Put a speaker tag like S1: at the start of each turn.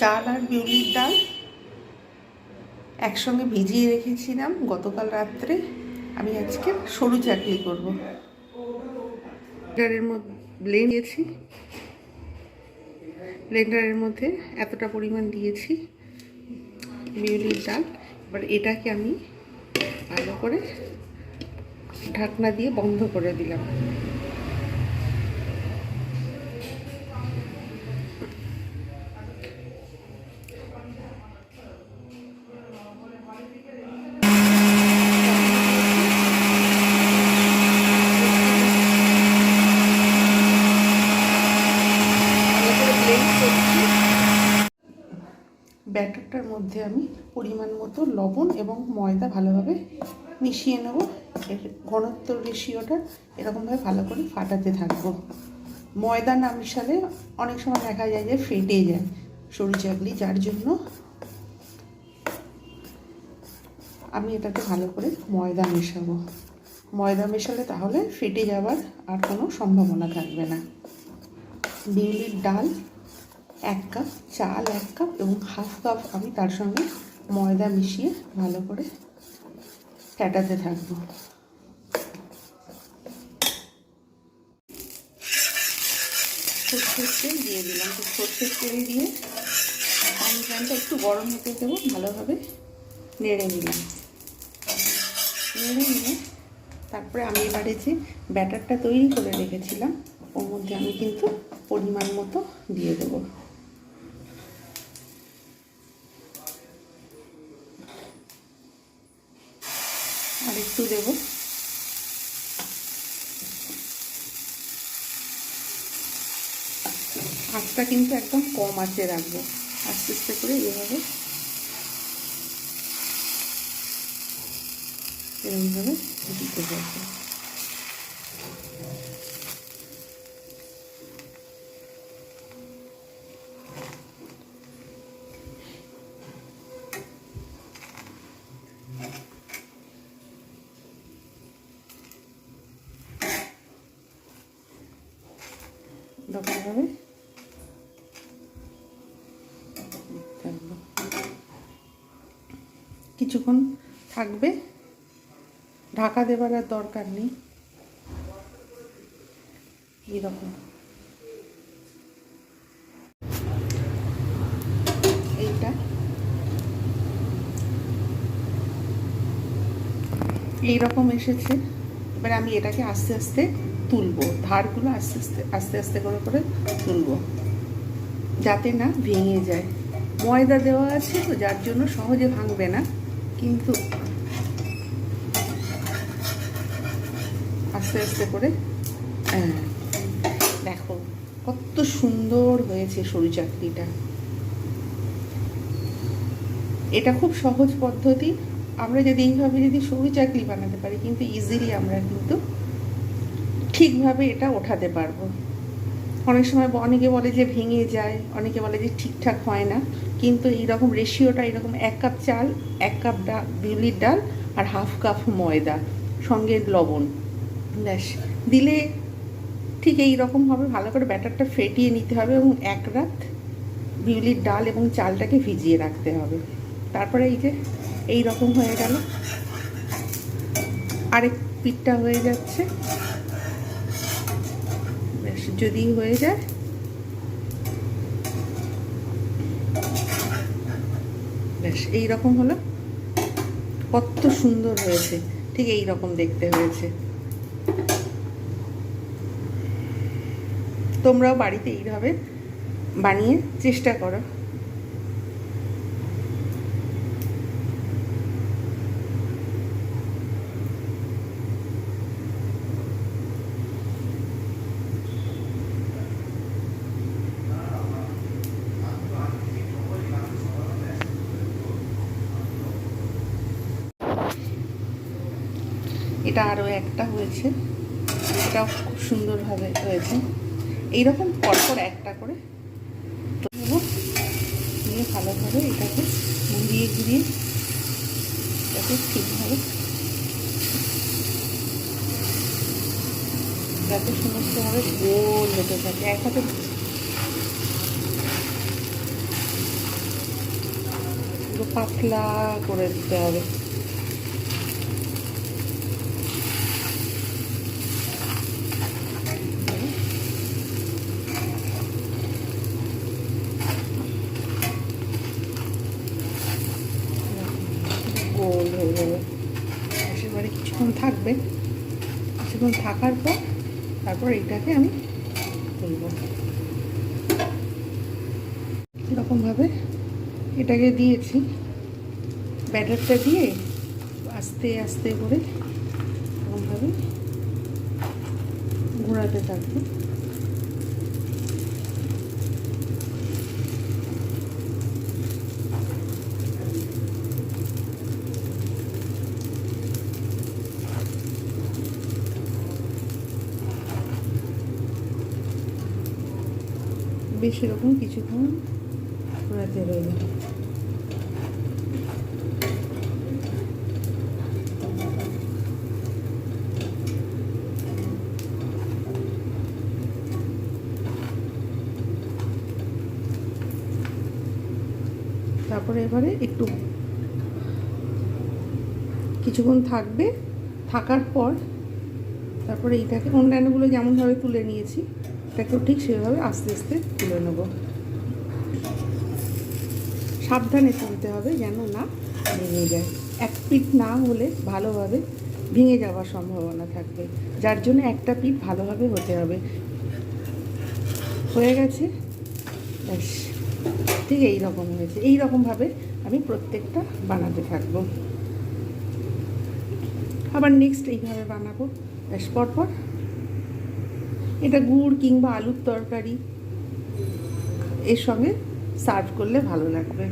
S1: চাল আর বিউলির ডাল একসঙ্গে ভিজিয়ে রেখেছিলাম গতকাল রাত্রে। আমি আজকে সরু চাকলি করব। ব্লেন্ডারের মধ্যে ব্লেন্ড দিয়েছি। ব্লেন্ডারের মধ্যে এতটা পরিমাণ দিয়েছি বিউলির ডাল। এবার এটাকে আমি ভালো করে ঢাকনা দিয়ে বন্ধ করে দিলাম ভালো করে ব্লেন্ড করছি ব্যাটারটার মধ্যে আমি পরিমাণ মতো লবণ এবং ময়দা ভালোভাবে মিশিয়ে নেব। এর ঘনত্ব রেশিওটা এরকমভাবে ভালো করে ফাটাতে থাকব। ময়দা না মিশালে অনেক সময় দেখা যায় যে ফেটে যায় সরু চাকলি যার জন্য আমি এটাকে ভালো করে ময়দা মেশাবো। ময়দা মেশালে তাহলে ফেটে যাওয়ার আর কোনো সম্ভাবনা থাকবে না। বিউলির ডাল এক কাপ চাল এক কাপ এবং হাফ কাপ আমি তার সঙ্গে ময়দা মিশিয়ে ভালো করে ফ্যাটাতে থাকব। সর্ষের তেল দিয়ে দিলাম। তো সর্ষের তেল দিয়ে পানি প্যানটা একটু গরম হতে দেবো, ভালোভাবে নেড়ে নিলাম। নেড়ে নিয়ে তারপরে আমি এবারে যে ব্যাটারটা তৈরি করে রেখেছিলাম, ওর মধ্যে আমি কিন্তু পরিমাণ মতো দিয়ে দেবো। একটু দেব। আঁচটা কিন্তু একদম কম আঁচে রাখব। আস্তে আস্তে করে এভাবে। এরকমভাবে দিতে পারব এরকমভাবে থাকবে কিছুক্ষণ থাকবে। ঢাকা দেবার আর দরকার নেই। এইরকম। এইটা। এইরকম এসেছে। এবার আমি এটাকে আস্তে আস্তে তুলবো ধারগুলো আস্তে আস্তে আস্তে আস্তে করে করে তুলবো। যাতে না ভেঙে যায়। ময়দা দেওয়া আছে তো যার জন্য সহজে ভাঙবে না কিন্তু আস্তে আস্তে করে হ্যাঁ, দেখো কত সুন্দর হয়েছে সরু চাকরিটা। এটা খুব সহজ পদ্ধতি। আমরা যদি এইভাবে যদি সরু চাকরি বানাতে পারি কিন্তু ইজিলি আমরা কিন্তু ঠিকভাবে এটা ওঠাতে পারব। অনেক সময় অনেকে বলে যে ভেঙে যায়, অনেকে বলে যে ঠিকঠাক হয় না। কিন্তু এইরকম রেশিওটা এরকম এক কাপ চাল, এক কাপ ডাল, বিউলির ডাল আর হাফ কাপ ময়দা, সঙ্গে লবণ, ব্যাস। দিলে ঠিক এই রকম হবে, ভালো করে ব্যাটারটা ফেটিয়ে নিতে হবে এবং এক রাত বিউলির ডাল এবং চালটাকে ভিজিয়ে রাখতে হবে। তারপরে এই যে এই রকম হয়ে গেল। আরেক পিঠটা হয়ে যাচ্ছে। যদি হয়ে যায়। ব্যাস এইরকম হলো। কত সুন্দর হয়েছে। ঠিক এই রকম দেখতে হয়েছে। তোমরাও বাড়িতে এইভাবে বানিয়ে চেষ্টা করো। এটা আরও একটা হয়েছে। এটাও খুব সুন্দরভাবে হয়েছে। এইরকম পরপর একটা করে নিয়ে ভালোভাবে এটাকে ঘুরিয়ে ঘুরিয়ে এটাকে ঠিকভাবে যাতে সমস্তভাবে গোল হতে থাকে। এক হাতে পাতলা করে দিতে হবে গোল হয়ে কিছুক্ষণ থাকবে। কিছুক্ষণ থাকার পর তারপর এইটাকে আমি তুলব। এরকমভাবে এটাকে দিয়েছি। ব্যাটারটা দিয়ে আস্তে আস্তে করে এরকমভাবে ঘোরাতে থাকব। বেশ এরকম কিছুক্ষণ ঘোরাতে রইল। তারপরে এবারে একটু কিছুক্ষণ থাকবে, থাকার পর তারপরে এইটাকে অন্যান্যগুলো যেমনভাবে তুলে নিয়েছি এটাকেও ঠিক সেভাবে আস্তে আস্তে তুলে নেব। সাবধানে তুলতে হবে যেন না ভেঙে যায়। এক পিঠ না হলে ভালোভাবে ভেঙে যাওয়ার সম্ভাবনা থাকবে। যার জন্য একটা পিঠ ভালোভাবে হতে হবে। হয়ে গেছে? ব্যাস। ঠিক এই রকম হয়েছে। এই রকমভাবে আমি প্রত্যেকটা বানাতে থাকব। আবার নেক্সট এইভাবে বানাবো। ব্যাস, পরপর এটা গুড় কিংবা আলুর তরকারি এর সঙ্গে সার্ভ করলে ভালো লাগবে।